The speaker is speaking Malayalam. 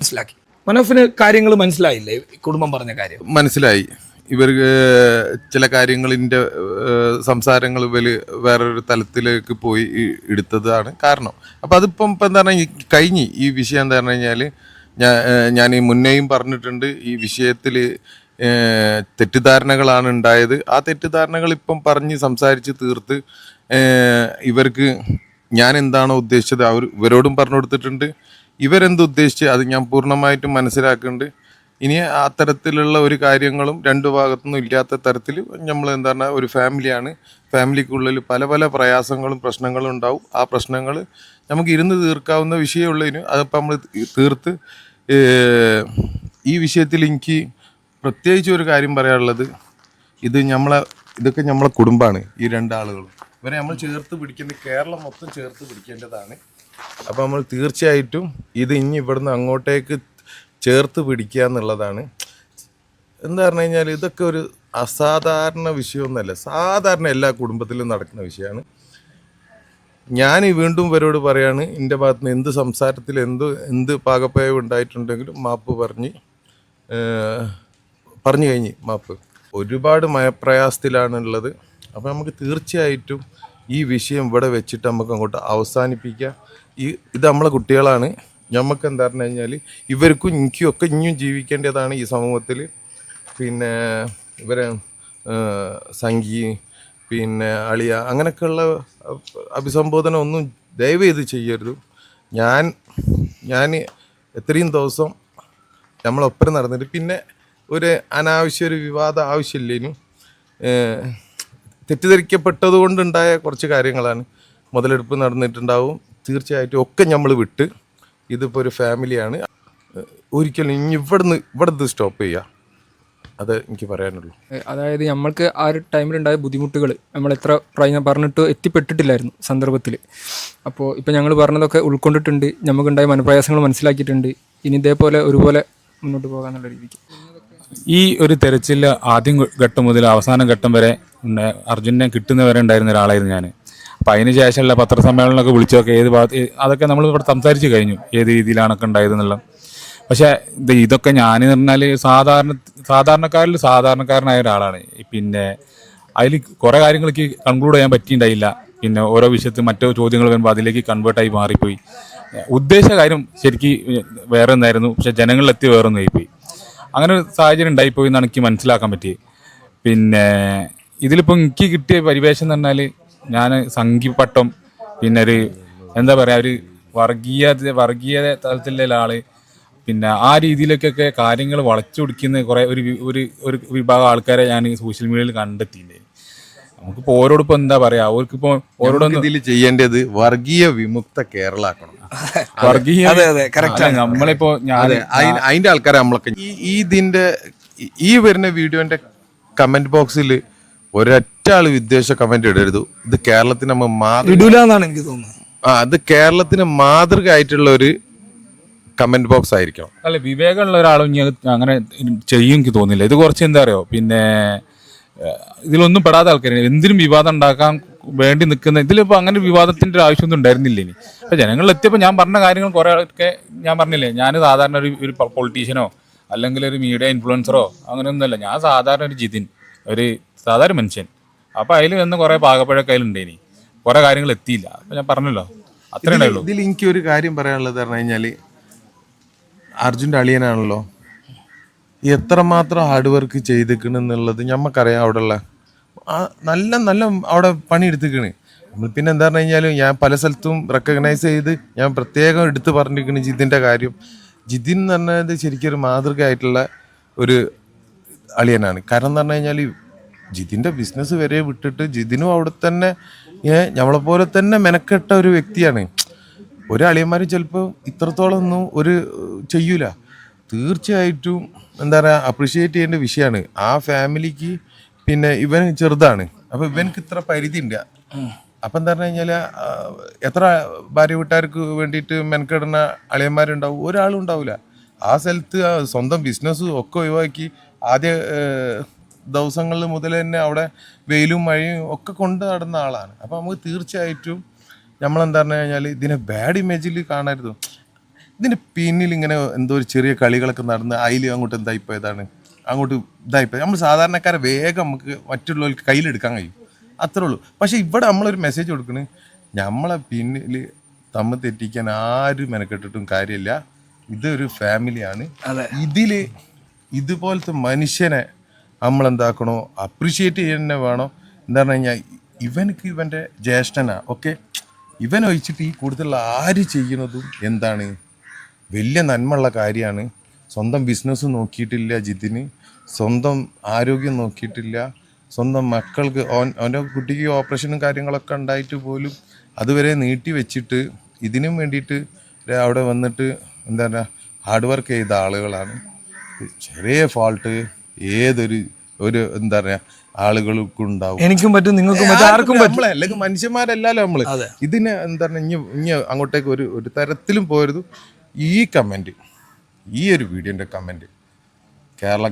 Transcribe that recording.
മനസ്സിലാക്കി. മനോഫിന് കാര്യങ്ങൾ മനസ്സിലായില്ലേ? കുടുംബം പറഞ്ഞ കാര്യം. മനസ്സിലായി. ഇവർക്ക് ചില കാര്യങ്ങളിന്റെ സംസാരങ്ങൾ ഇവർ വേറൊരു തലത്തിലേക്ക് പോയി എടുത്തതാണ് കാരണം. അപ്പം അതിപ്പം ഇപ്പം എന്താ പറഞ്ഞാൽ കഴിഞ്ഞ് ഈ വിഷയം എന്താ പറഞ്ഞു കഴിഞ്ഞാൽ ഞാൻ ഞാൻ ഈ മുന്നേയും പറഞ്ഞിട്ടുണ്ട് ഈ വിഷയത്തിൽ തെറ്റിദ്ധാരണകളാണ് ഉണ്ടായത്. ആ തെറ്റിദ്ധാരണകൾ ഇപ്പം പറഞ്ഞ് സംസാരിച്ച് തീർത്ത് ഇവർക്ക് ഞാൻ എന്താണോ ഉദ്ദേശിച്ചത് അവർ ഇവരോടും പറഞ്ഞു കൊടുത്തിട്ടുണ്ട്. ഇവരെന്ത് ഉദ്ദേശിച്ച് അത് ഞാൻ പൂർണമായിട്ടും മനസ്സിലാക്കുന്നുണ്ട്. ഇനി അത്തരത്തിലുള്ള ഒരു കാര്യങ്ങളും രണ്ട് ഭാഗത്തുനിന്നും ഇല്ലാത്ത തരത്തിൽ നമ്മൾ എന്താ പറഞ്ഞാൽ ഒരു ഫാമിലിയാണ്. ഫാമിലിക്കുള്ളിൽ പല പല പ്രയാസങ്ങളും പ്രശ്നങ്ങളും ഉണ്ടാവും. ആ പ്രശ്നങ്ങൾ നമുക്ക് ഇരുന്ന് തീർക്കാവുന്ന വിഷയമുള്ളതിന് അതിപ്പോൾ നമ്മൾ തീർത്ത് ഈ വിഷയത്തിൽ എനിക്ക് പ്രത്യേകിച്ച് ഒരു കാര്യം പറയാനുള്ളത്. ഇത് നമ്മളെ ഇതൊക്കെ നമ്മളെ കുടുംബമാണ് ഈ രണ്ടാളുകളും. ഇവരെ നമ്മൾ ചേർത്ത് പിടിക്കേണ്ട കേരളം മൊത്തം ചേർത്ത് പിടിക്കേണ്ടതാണ്. അപ്പോൾ നമ്മൾ തീർച്ചയായിട്ടും ഇത് ഇനി ഇവിടുന്ന് അങ്ങോട്ടേക്ക് ചേർത്ത് പിടിക്കുക എന്നുള്ളതാണ്. എന്താ പറഞ്ഞു കഴിഞ്ഞാൽ ഇതൊക്കെ ഒരു അസാധാരണ വിഷയമൊന്നുമല്ല സാധാരണ എല്ലാ കുടുംബത്തിലും നടക്കുന്ന വിഷയമാണ് ഞാൻ വീണ്ടും ഇവരോട് പറയാണ് എന്റെ ഭാഗത്ത് നിന്ന് എന്ത് സംസാരത്തിൽ എന്ത് എന്ത് പാകപ്പയവ് ഉണ്ടായിട്ടുണ്ടെങ്കിലും മാപ്പ് പറഞ്ഞ് പറഞ്ഞു കഴിഞ്ഞ് മാപ്പ്. ഒരുപാട് മയപ്രയാസത്തിലാണുള്ളത്. അപ്പോൾ നമുക്ക് തീർച്ചയായിട്ടും ഈ വിഷയം ഇവിടെ വെച്ചിട്ട് നമുക്ക് അങ്ങോട്ട് അവസാനിപ്പിക്കാം. ഈ ഇത് നമ്മളെ കുട്ടികളാണ്. നമുക്ക് എന്താ പറഞ്ഞു കഴിഞ്ഞാൽ ഇവർക്കും എനിക്കും ഒക്കെ ഇനിയും ജീവിക്കേണ്ടതാണ് ഈ സമൂഹത്തിൽ പിന്നെ ഇവരെ സംഗീ പിന്നെ അളിയ അങ്ങനെയൊക്കെയുള്ള അഭിസംബോധന ഒന്നും ദയവ് ചെയ്ത് ചെയ്യരുത്. ഞാൻ ഞാൻ എത്രയും ദിവസം നമ്മളൊപ്പം നടന്നിട്ട് പിന്നെ ഒരു അനാവശ്യ ഒരു വിവാദ ആവശ്യമില്ലേനും തെറ്റിദ്ധരിക്കപ്പെട്ടത് കൊണ്ടുണ്ടായ കുറച്ച് കാര്യങ്ങളാണ്. മുതലെടുപ്പ് നടന്നിട്ടുണ്ടാവും. തീർച്ചയായിട്ടും ഒക്കെ നമ്മൾ വിട്ട് ഇതിപ്പോൾ ഒരു ഫാമിലിയാണ്. ഒരിക്കലും ഇനി ഇവിടുന്ന് ഇവിടുന്ന് സ്റ്റോപ്പ് ചെയ്യുക അത് എനിക്ക് പറയാനുള്ളൂ. അതായത് നമ്മൾക്ക് ആ ഒരു ടൈമിലുണ്ടായ ബുദ്ധിമുട്ടുകൾ നമ്മൾ എത്ര പ്രായം പറഞ്ഞിട്ട് എത്തിപ്പെട്ടിട്ടില്ലായിരുന്നു സന്ദർഭത്തിൽ അപ്പോൾ ഇപ്പം ഞങ്ങൾ പറഞ്ഞതൊക്കെ ഉൾക്കൊണ്ടിട്ടുണ്ട്. നമുക്കുണ്ടായ മനപ്രയാസങ്ങൾ മനസ്സിലാക്കിയിട്ടുണ്ട്. ഇനി ഇതേപോലെ ഒരുപോലെ മുന്നോട്ട് പോകാനുള്ള രീതിക്ക്. ഈ ഒരു തെരച്ചിൽ ആദ്യം ഘട്ടം മുതൽ അവസാന ഘട്ടം വരെ അർജുനെ കിട്ടുന്നവരെ ഉണ്ടായിരുന്ന ഒരാളായിരുന്നു ഞാൻ അപ്പം അതിന് ശേഷമുള്ള പത്രസമ്മേളനമൊക്കെ വിളിച്ചൊക്കെ ഏത് ഭാഗത്ത് അതൊക്കെ നമ്മൾ ഇവിടെ സംസാരിച്ച് കഴിഞ്ഞു ഏത് രീതിയിലാണൊക്കെ ഉണ്ടായതെന്നുള്ള പക്ഷേ ഇത് ഇതൊക്കെ ഞാൻ എന്ന് പറഞ്ഞാൽ സാധാരണ സാധാരണക്കാരിൽ സാധാരണക്കാരനായ ഒരാളാണ്. പിന്നെ അതിൽ കുറേ കാര്യങ്ങൾക്ക് കൺക്ലൂഡ് ചെയ്യാൻ പറ്റിയിട്ടുണ്ടായില്ല. പിന്നെ ഓരോ വിഷയത്തിൽ മറ്റോ ചോദ്യങ്ങൾ വരുമ്പോൾ അതിലേക്ക് കൺവേർട്ടായി മാറിപ്പോയി. ഉദ്ദേശ കാര്യം ശരിക്ക് വേറെ ഒന്നായിരുന്നു. പക്ഷെ ജനങ്ങളിലെത്തി വേറെ ഒന്നായിപ്പോയി അങ്ങനെ ഒരു സാഹചര്യം ഉണ്ടായിപ്പോയി എന്നാണ് എനിക്ക് മനസ്സിലാക്കാൻ പറ്റിയത്. പിന്നെ ഇതിലിപ്പോൾ എനിക്ക് കിട്ടിയ പരിവേഷം എന്ന് പറഞ്ഞാൽ ഞാൻ സംഘിപ്പട്ടം പിന്നെ ഒരു എന്താ പറയുക ഒരു വർഗീയ വർഗീയ തലത്തിലുള്ള ആൾ. പിന്നെ ആ രീതിയിലേക്കൊക്കെ കാര്യങ്ങൾ വളച്ചൊടിക്കുന്ന കുറേ ഒരു ഒരു ഒരു വിഭാഗം ആൾക്കാരെ ഞാൻ സോഷ്യൽ മീഡിയയിൽ കണ്ടെത്തിയിട്ടുണ്ട് നമുക്കിപ്പോൾ ഓരോടൊപ്പം എന്താ പറയാ അവർക്കിപ്പോൾ ഓരോടൊന്നും ഇതിൽ ചെയ്യേണ്ടത് വർഗീയ വിമുക്ത കേരള ആക്കണം വർഗീയ നമ്മളിപ്പോ ഞാൻ അതിന്റെ ആൾക്കാരെ നമ്മളൊക്കെ ഈ ഇതിന്റെ ഈ- ഈ വരുന്ന വീഡിയോന്റെ കമന്റ് ബോക്സിൽ ഒരൊറ്റ ആൾ വിദ്വേഷ കമന്റ് ഇടരുത്. ഇത് കേരളത്തിന് നമ്മ മാതൃക ഇടൂല എന്നാണ് എനിക്ക് തോന്നുന്നത്. ആ അത് കേരളത്തിന് മാതൃക ആയിട്ടുള്ള ഒരു കമന്റ് ബോക്സ് ആയിരിക്കണം. അല്ല വിവേകമുള്ള ഒരാളും ഇനി അത് അങ്ങനെ ചെയ്യും എനിക്ക് തോന്നില്ല ഇത് കുറച്ച് എന്താ അറിയോ? പിന്നെ ഏഹ്, ഇതിലൊന്നും പെടാത്ത ആൾക്കാരാണ്. എന്തിനും വിവാദം ഉണ്ടാക്കാൻ വേണ്ടി നിൽക്കുന്ന ഇതിലിപ്പോൾ അങ്ങനെ ഒരു വിവാദത്തിന്റെ ഒരു ആവശ്യമൊന്നും ഉണ്ടായിരുന്നില്ല ഇനി. അപ്പൊ ജനങ്ങളിൽ എത്തിയപ്പോൾ ഞാൻ പറഞ്ഞ കാര്യങ്ങൾ കുറെ ഒക്കെ ഞാൻ പറഞ്ഞില്ലേ? ഞാൻ സാധാരണ ഒരു ഒരു പൊളിറ്റീഷ്യനോ അല്ലെങ്കിൽ ഒരു മീഡിയ ഇൻഫ്ലുവൻസറോ അങ്ങനെയൊന്നുമല്ല. ഞാൻ സാധാരണ ഒരു ജിതിൻ ഒരു സാധാരണ മനുഷ്യൻ. അപ്പൊ അതിൽ വന്ന് കുറെ പാകപ്പഴൊക്കെ അതിലുണ്ടേനി കുറെ കാര്യങ്ങൾ എത്തിയില്ല. അപ്പൊ ഞാൻ പറഞ്ഞല്ലോ. അത്രേ ഉണ്ടായുള്ളൂ. ഇതിൽ എനിക്ക് ഒരു കാര്യം പറയാനുള്ളത് പറഞ്ഞു കഴിഞ്ഞാൽ അർജുന്റെ അളിയനാണല്ലോ. എത്രമാത്രം ഹാർഡ് വർക്ക് ചെയ്തിക്കണെന്നുള്ളത് ഞമ്മക്കറിയാം അവിടെയുള്ള. ആ നല്ല നല്ല അവിടെ പണി പണിയെടുത്തിക്കണ്. നമ്മൾ പിന്നെ എന്താ പറഞ്ഞു കഴിഞ്ഞാൽ ഞാൻ പല സ്ഥലത്തും റെക്കഗ്നൈസ് ചെയ്ത് ഞാൻ പ്രത്യേകം എടുത്ത് പറഞ്ഞിരിക്കണ് ജിതിന്റെ കാര്യം. ജിതിൻ എന്ന് പറഞ്ഞത് ശരിക്കും ഒരു മാതൃക ആയിട്ടുള്ള ഒരു അളിയനാണ്. കാരണം എന്ന് പറഞ്ഞു കഴിഞ്ഞാൽ ജിതിന്റെ ബിസിനസ് വരെ വിട്ടിട്ട് ജിതിനും അവിടെ തന്നെ നമ്മളെപ്പോലെ തന്നെ മെനക്കെട്ട ഒരു വ്യക്തിയാണ്. ഒരു ചിലപ്പോൾ ഇത്രത്തോളം ഒന്നും ഒരു ചെയ്യൂല. തീർച്ചയായിട്ടും എന്താ പറയുക അപ്രിഷിയേറ്റ് ചെയ്യേണ്ട വിഷയമാണ് ആ ഫാമിലിക്ക് പിന്നെ ഇവൻ ചെറുതാണ്. അപ്പോൾ ഇവനക്ക് ഇത്ര പരിധി ഉണ്ട് അപ്പം എന്താ പറഞ്ഞു കഴിഞ്ഞാൽ എത്ര ഭാര്യ വീട്ടുകാർക്ക് വേണ്ടിയിട്ട് മെനക്കെടുന്ന അളിയന്മാരുണ്ടാവും? ഒരാളും ഉണ്ടാവില്ല ആ സ്ഥലത്ത് സ്വന്തം ബിസിനസ്സും ഒക്കെ ഒഴിവാക്കി ആദ്യ ദിവസങ്ങളിൽ മുതൽ തന്നെ അവിടെ വെയിലും മഴയും ഒക്കെ കൊണ്ട് നടന്ന ആളാണ്. അപ്പം നമുക്ക് തീർച്ചയായിട്ടും നമ്മളെന്താ പറഞ്ഞു കഴിഞ്ഞാൽ ഇതിനെ ബാഡ് ഇമേജിൽ കാണരുത്. ഇതിന്റെ പിന്നിൽ ഇങ്ങനെ എന്തോ ഒരു ചെറിയ കളികളൊക്കെ നടന്ന് അതിൽ അങ്ങോട്ട് എന്തായിപ്പോയതാണ് അങ്ങോട്ട് ഇതായിപ്പോയി നമ്മൾ സാധാരണക്കാരെ വേഗം നമുക്ക് മറ്റുള്ളവർക്ക് കയ്യിലെടുക്കാൻ കഴിയും. അത്രേ ഉള്ളൂ. പക്ഷേ ഇവിടെ നമ്മളൊരു മെസ്സേജ് കൊടുക്കണേ. നമ്മളെ പിന്നിൽ തമ്മിൽ തെറ്റിക്കാൻ ആരും മെനക്കെട്ടിട്ടും കാര്യമില്ല. ഇതൊരു ഫാമിലിയാണ്. ഇതിൽ ഇതുപോലത്തെ മനുഷ്യനെ നമ്മൾ എന്താക്കണോ അപ്രിഷിയേറ്റ് ചെയ്യുന്ന വേണോ. എന്താ പറഞ്ഞു കഴിഞ്ഞാൽ ഇവനക്ക് ഇവന്റെ ജ്യേഷ്ഠനാണ് ഓക്കെ ഇവൻ ഒഴിച്ചിട്ട് ഈ കൂടുതൽ ആര് ചെയ്യുന്നതും എന്താണ്? വലിയ നന്മയുള്ള കാര്യമാണ്. സ്വന്തം ബിസിനസ് നോക്കിയിട്ടില്ല ജിതിന്. സ്വന്തം ആരോഗ്യം നോക്കിയിട്ടില്ല. സ്വന്തം മക്കൾക്ക് ഓൻ അവന്റെ കുട്ടിക്ക് ഓപ്പറേഷനും കാര്യങ്ങളൊക്കെ ഉണ്ടായിട്ട് പോലും അതുവരെ നീട്ടി വെച്ചിട്ട് ഇതിനും വേണ്ടിയിട്ട് അവിടെ വന്നിട്ട് എന്താ പറയുക ഹാർഡ് വർക്ക് ചെയ്ത ആളുകളാണ്. ചെറിയ ഫാൾട്ട് ഏതൊരു ഒരു എന്താ പറയാ ആളുകൾക്കും ഉണ്ടാവും എനിക്കും പറ്റും നിങ്ങൾക്കും പറ്റും ആർക്കും പറ്റും. അല്ലെങ്കിൽ മനുഷ്യന്മാരല്ലല്ലോ നമ്മൾ. ഇതിന് എന്താ പറയുക ഇനി ഇനി അങ്ങോട്ടേക്ക് ഒരു ഒരു തരത്തിലും പോരുത്. ഈ കമന്റ് ഈ ഒരു വീഡിയോന്റെ കമന്റ് കേരള